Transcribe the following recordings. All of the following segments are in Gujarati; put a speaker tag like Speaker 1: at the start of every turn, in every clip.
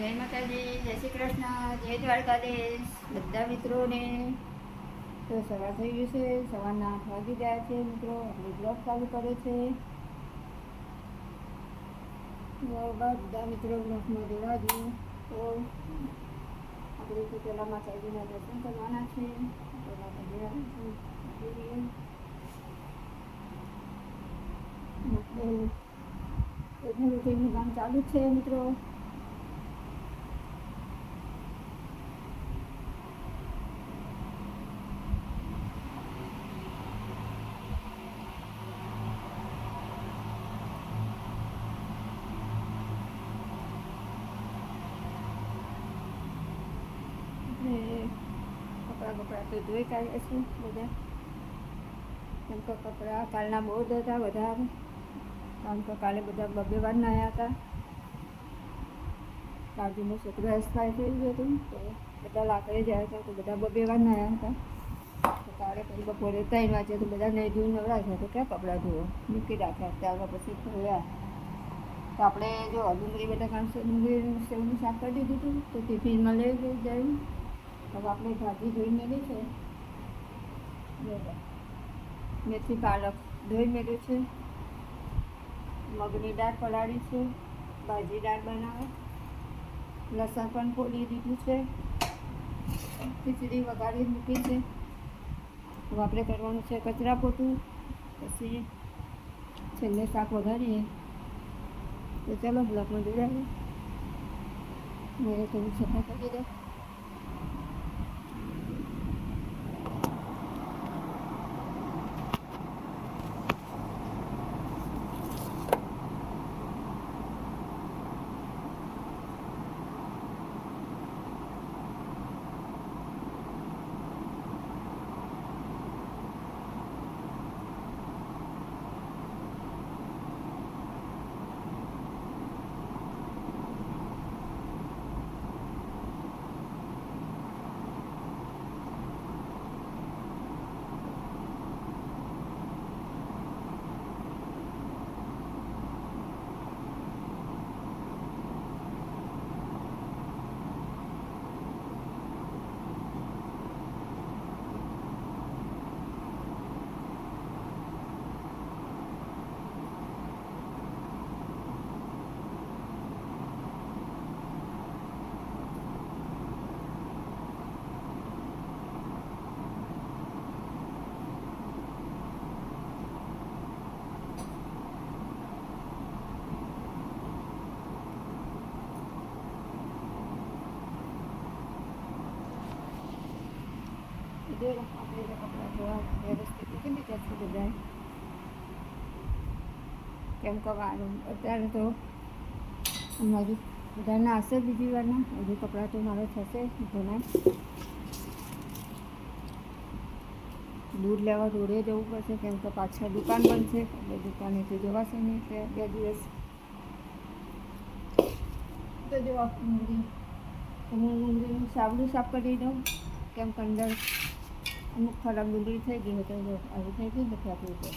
Speaker 1: જય માતાજી, જય શ્રી કૃષ્ણ, જય દ્વારકાધીશ. બધા મિત્રોને તો સવાર થઈ ગયું છે, સવારના આઠ વાગી ગયા છે મિત્રો આપણે બ્લોગ ચાલુ કરે છે. બધા મિત્રો બ્લોગમાં જોડાજો તો આપણે તો પહેલાં માતાજીના દર્શન કરવાના છે. રૂટીનનું કામ ચાલુ છે મિત્રો આપણે કપડાં તો ધોઈ કાઢીએ છીએ બધા. કેમ કે કપડાં કાલના બહુ જ હતા વધારે કારણ કે કાલે બધા બબે વાર નાહ્યા હતા. કાળજીનો છોકરો એક્સપાયર થઈ ગયો હતું. તો બધા લાકડે જાય હતા તો બધા બબે વાર નાહ્યા હતા. તો કાલે પછી બપોરે ત્રણ વાગે તો બધા નહીં ધોઈને નવરાયા તો ક્યાં કપડાં ધોવો. મૂકી રાખ્યા ત્યારબાદ પછી ધોયા. તો આપણે જો ડુંગળી છે ડુંગળી સેવનું શાક કરી દીધું તો ટિફિનમાં લઈ જઈ જાય હવે આપણે ભાજી ધોઈ મેળી છે. મેથી પાલક ધોઈ મેળ્યું છે. મગની દાળ પલાળી છે. ભાજી દાળ બનાવે. લસણ પણ ફોડી દીધું છે. ખીચડી વઘારી મૂકી છે. હવે આપણે કરવાનું છે કચરા પોતું. પછી છેલ્લે શાક વઘારીએ. તો ચાલો બ્લોકમાં જોડાઈએ. મેં થોડું સફા કરી દઉં જો આપણે કપડાં ધોવા વ્યવસ્થિત મૂકી દીધા છે બધાએ કેમ કે વારું અત્યારે તો હજુ બધા નાશે બીજી વારના હજુ કપડાં તો મારે થશે ધોના દૂધ લેવા રોડે જવું પડશે કેમ કે પાછળ દુકાન છે એટલે દુકાનેથી જવાશે નહીં એટલે બે દિવસ તો જો ડુંગળી હું ડુંગળીનું સાબડું સાફ કરી દઉં, કેમ કે અંદર અમુક ખોરાક ડુંગળી થઈ ગઈ હોય તો આવી થઈ ગઈ નથી આપણી પડે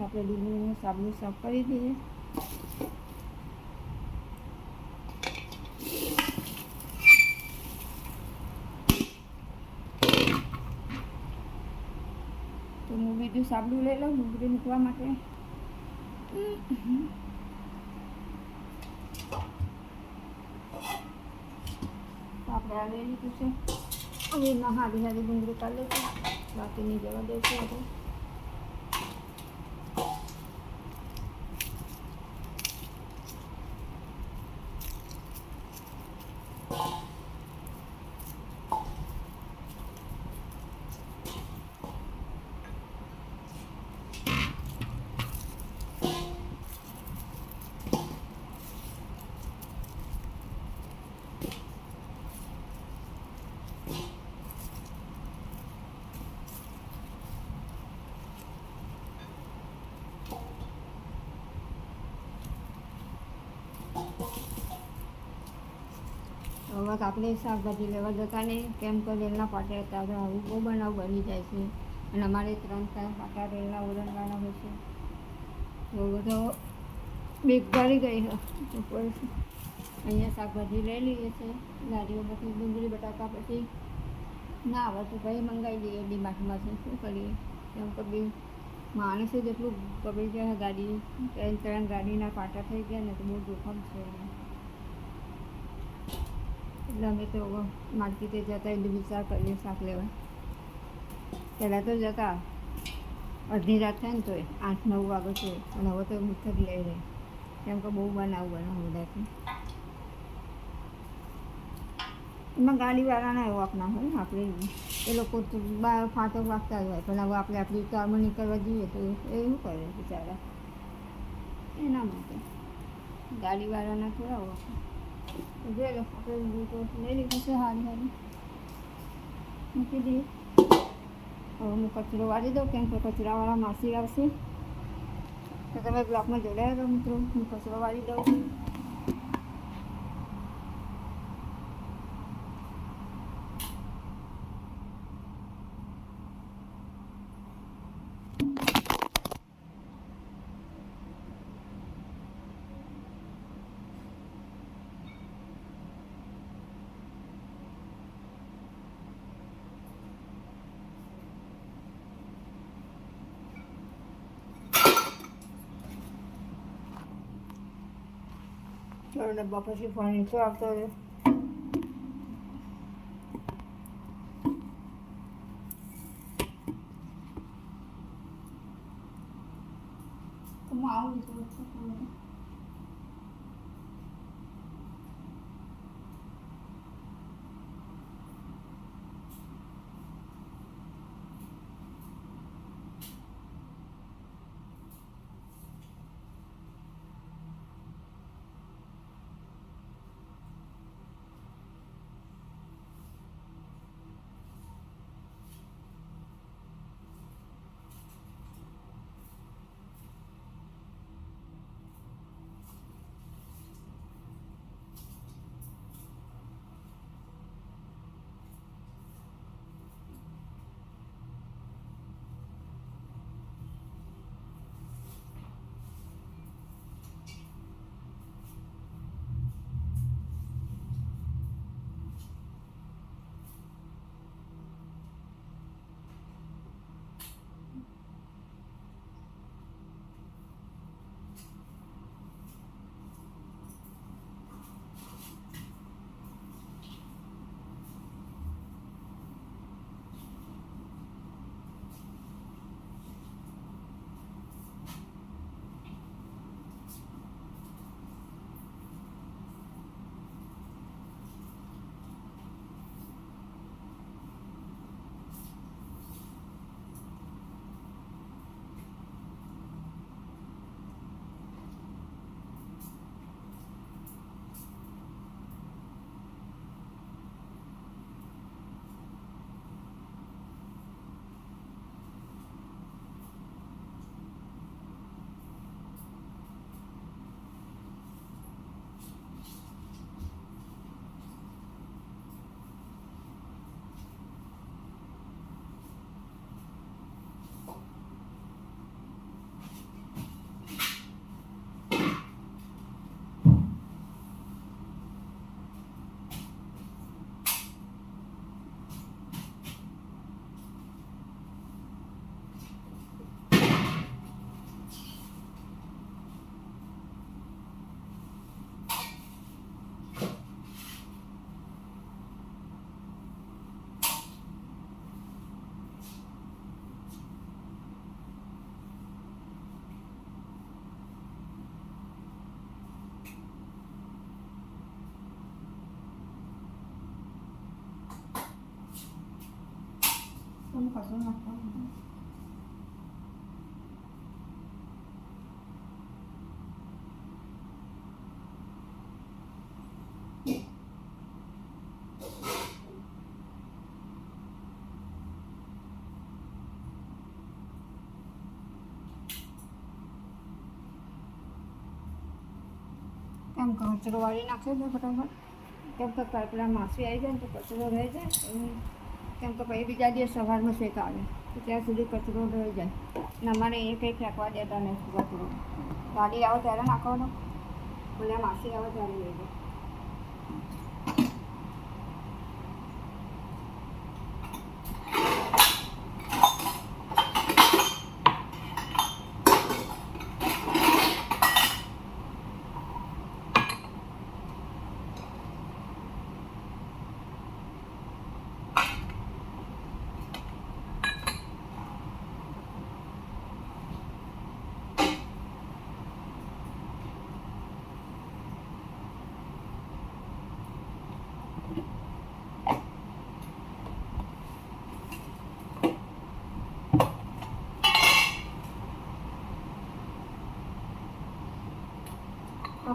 Speaker 1: આપણે ડુંગળીનું સાબલું સાફ કરી દઈએ. તો હું બીજું સાબલું લઈ લઉં ડુંગળી મૂકવા માટે. આપણે આ લઈ લીધું છે. એમાં હારી હારી ડુંગળી કાઢી લઈશું. બાકીની જવા દઈશું આપણે. હવે આપણે શાકભાજી લેવા જતા નહીં કેમ તો રેલના પાટા હતા હવે આવું બહુ બનાવ બની જાય છે. અને અમારે ત્રણ ત્રણ પાટા રેલના ઓરંગાના હોય છે. તો બધો બેગ ભરી ગઈ ઉપર અહીંયા શાકભાજી લઈ લઈએ છીએ. ગાડીઓમાંથી ડુંગળી, બટાકા પછી ના આવે તો ભાઈ મંગાવી દઈએ ડીમાર્ટમાં છે. શું કરીએ? કેમ કે બી માણસે જેટલું પકડી ગયા ગાડી, ત્રણ ત્રણ ગાડીના પાટા થઈ ગયા ને તો બહુ જોખમ છે. એટલે અમે તો માર્કેટે જતા એટલે વિચાર કરીએ શાક લેવા. પહેલાં તો જતા. અડધી રાત થાય ને તોય, આઠ, નવ વાગે છે અને હવે તો મુખ્ય જ લઈ રહે. કેમ કે બહુ બનાવું બનાવું બધાથી. એમાં ગાડીવાળાના એવો આપના હોય આપણે. એ લોકો બાર ફાંટો વાગતા જ હોય. પણ હવે આપણે આપણી કારમાં નીકળવા જઈએ તો એ શું કરે બિચારા. એના માટે. ગાડીવાળાના થોડા હોય તો જોઈ લો લઈ છે મૂકી દઈએ હવે હું કચરો વાળી દઉં કેમ કે કચરાવાળા માસી આવશે તો તમે બ્લોકમાં જોડાયા રહો મિત્રો હું કચરો વાળી દઉં ચાલો ડબ્બા પછી પાણી તો આવતો તમે કશું નાખવાનું કેમ કે કચરો વાળી નાખશે ને ફટાફટ. કેમ કે પેલા માસી આવી જાય ને તો કચરો રહી જાય એમ કેમ કે પછી બીજા દિવસ સવારમાં શેક આવે. તો ત્યાં સુધી કચરો રહી જાય. ને અમારે એ કંઈ ફેંકવા દેતા નથી કચરો. ગાડી આવે ત્યારે નાખવાનો. ભલે માસી આવે ત્યારે લઈ જાય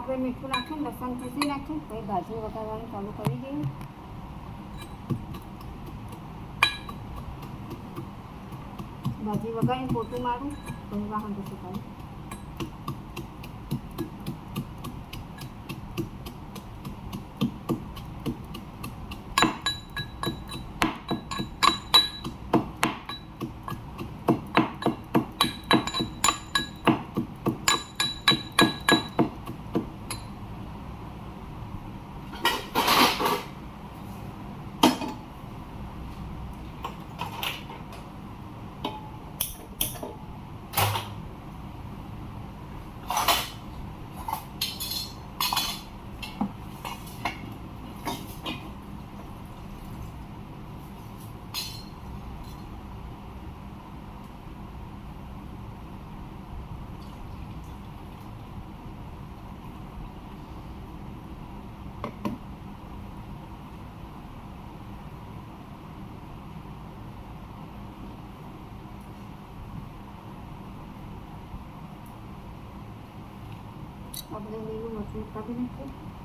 Speaker 1: આપણે મીઠું નાખ્યું લસણ પીસી નાખ્યું પછી ભાજી વગાડવાનું ચાલુ કરી દઈએ. ભાજી વગાડીને પોતું મારું, પછી વાહન પછી કાઢું આપણે લીલું મરચું કાપી નાખીએ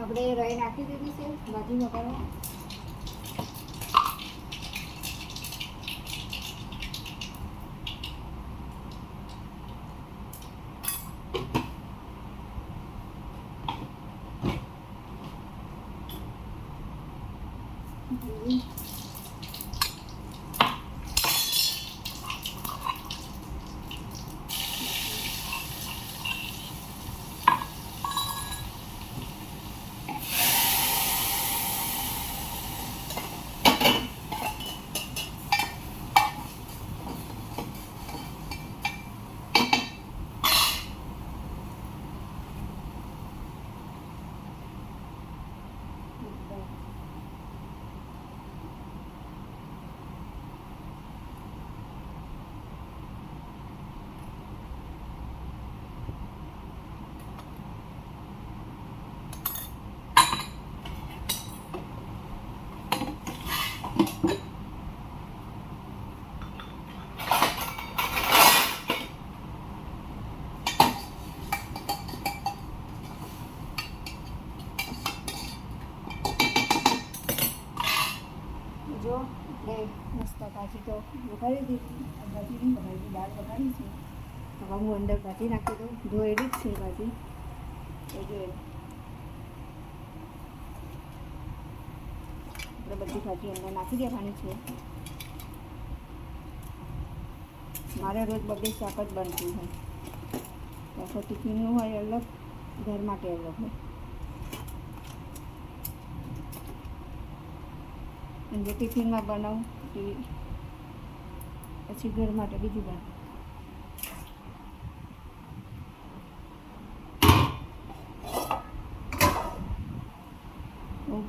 Speaker 1: આપણે રાઈ નાખી દીધી છે. ભાજી વઘારવા જો આપણે મસ્ત ભાજી તો વઘારી દીધી ભાજી નહીં વઘારી દાળ વઘારી છે. હવે હું અંદર ભાજી નાખી દઉં. ધોયેલી જ છે ભાજી એ આપણે બધી ભાજી અંદર નાખી દેવાની છે. મારે રોજ બબે શાક જ બનતું હોય. આખો ટિફિનનું હોય અલગ, ઘર માટે અલગ હોય. અને જે ટિફિનમાં બનાવું પછી ઘર માટે બીજું બનાવું.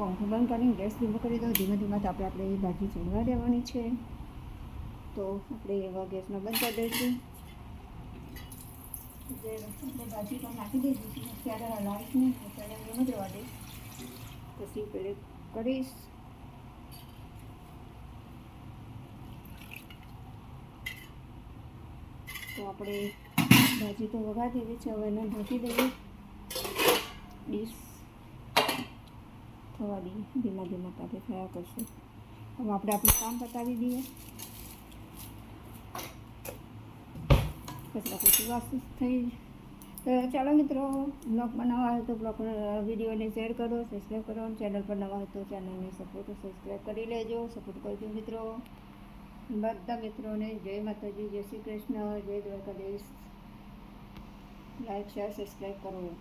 Speaker 1: પંખો બંધ કરીને ગેસ ધીમો કરી દો ધીમે ધીમે તો આપણે આપણે ભાજી ચડવા દેવાની છે. તો આપણે એવા ગેસમાં બંધ કરી દઈશું. જે ભાજી તો નાખી દઈશું. ત્યારે હલાવીશ નહીં ત્યારે એમ જ રહેવા દઈશ પછી પેલે કરીશ. તો આપણે ભાજી તો વઘાર દીધી છે. હવે એને ઢાંકી દઈએ. ડીશ. થવા દઈએ ધીમા ધીમા તાપે થયા કરશે હવે આપણે આપણું કામ પતાવી દઈએ કચરા પછી વાસી થઈ તો ચાલો મિત્રો બ્લોગ બનાવવા હોય તો બ્લોગ વિડીયોને શેર કરો સબસ્ક્રાઈબ કરો ચેનલ પર નવા હોય તો ચેનલને સપોર્ટ સબસ્ક્રાઈબ કરી લેજો સપોર્ટ કરજો મિત્રો બધા મિત્રોને જય માતાજી જય શ્રી કૃષ્ણ જય દ્વારકાધીશ લાઈક શેર સબસ્ક્રાઈબ કરો